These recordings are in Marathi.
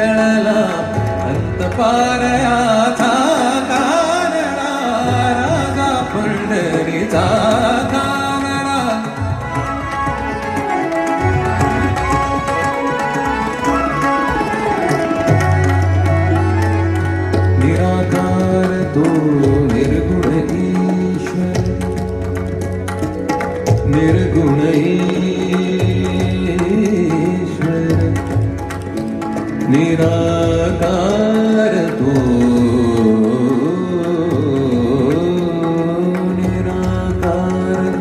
कळला अंत पारयाचा कानडा राजा पंढरीचा कानडा. निराकार तो निर्गुण ईश्वर निर्गुण ईश्वर. ਨਿਰਾਕਾਰ ਤੂੰ ਨਿਰਾਕਾਰ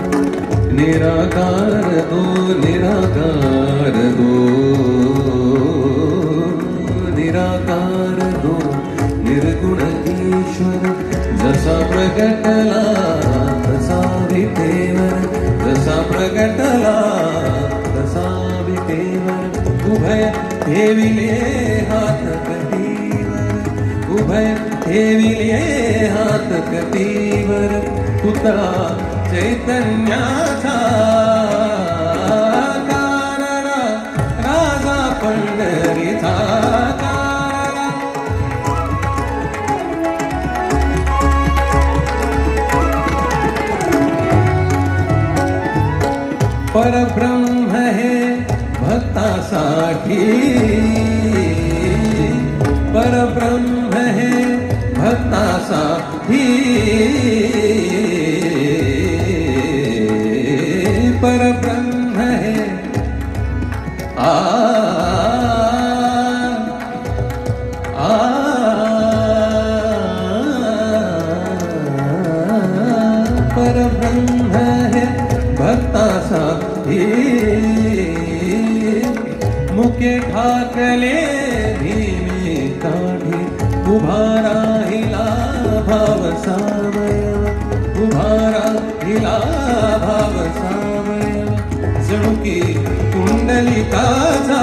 ਨਿਰਾਕਾਰ ਤੂੰ ਨਿਰਾਕਾਰ ਤੂੰ ਨਿਰਾਕਾਰ ਤੂੰ ਨਿਰਗੁਣ ਈਸ਼ਵਰ ਜਸਾ ਪ੍ਰਗਟਲਾ ਤਸਾ ਵਿਤੇਵਰ ਜਸਾ ਪ੍ਰਗਟਲਾ ਤਸਾ ਵਿਤੇਵਰ उभय ठेविले हात कटीवर उभय ठेविले हात कटीवर पुतळा चैतन्याचा कानडा राजा पंढरीचा हे भक्तासाठी परब्रह्म हे भक्तासाठी परब्रह्म हे। आ परब्रह्म है भक्तासाठी के ठाकले धीमे काढी. उभा राहिला भाव सावयव उभा राहिला भाव सावयव जणू की कुंडलिकाचा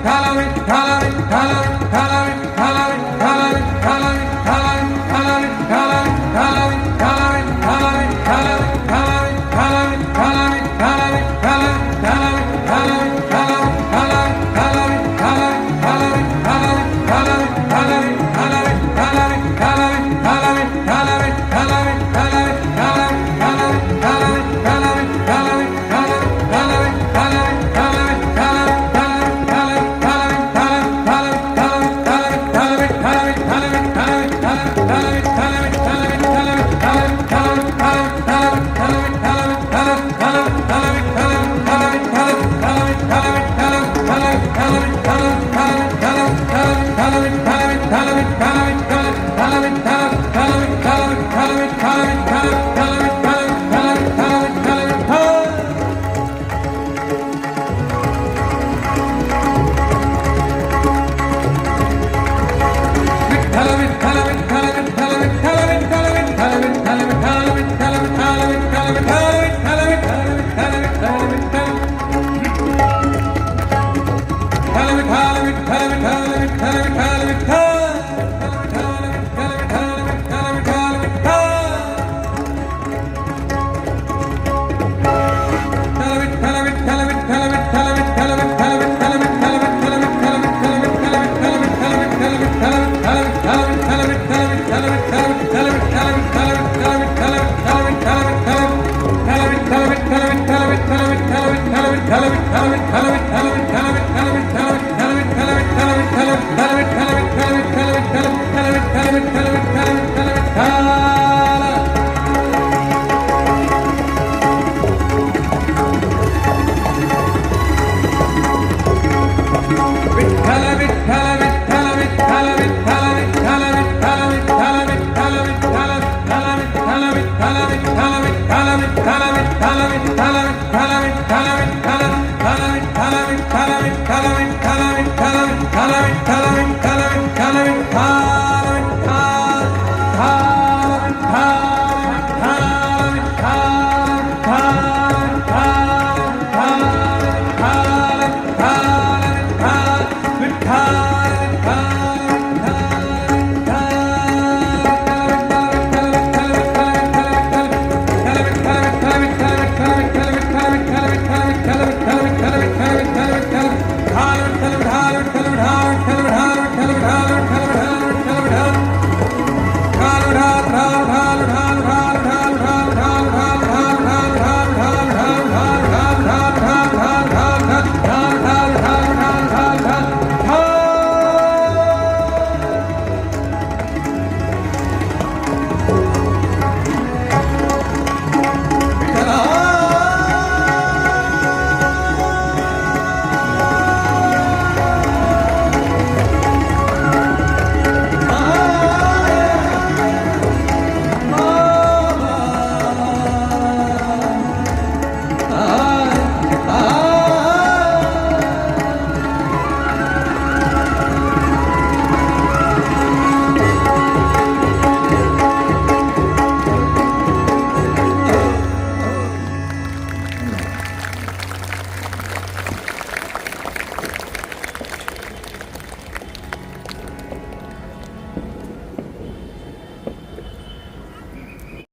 Halloween.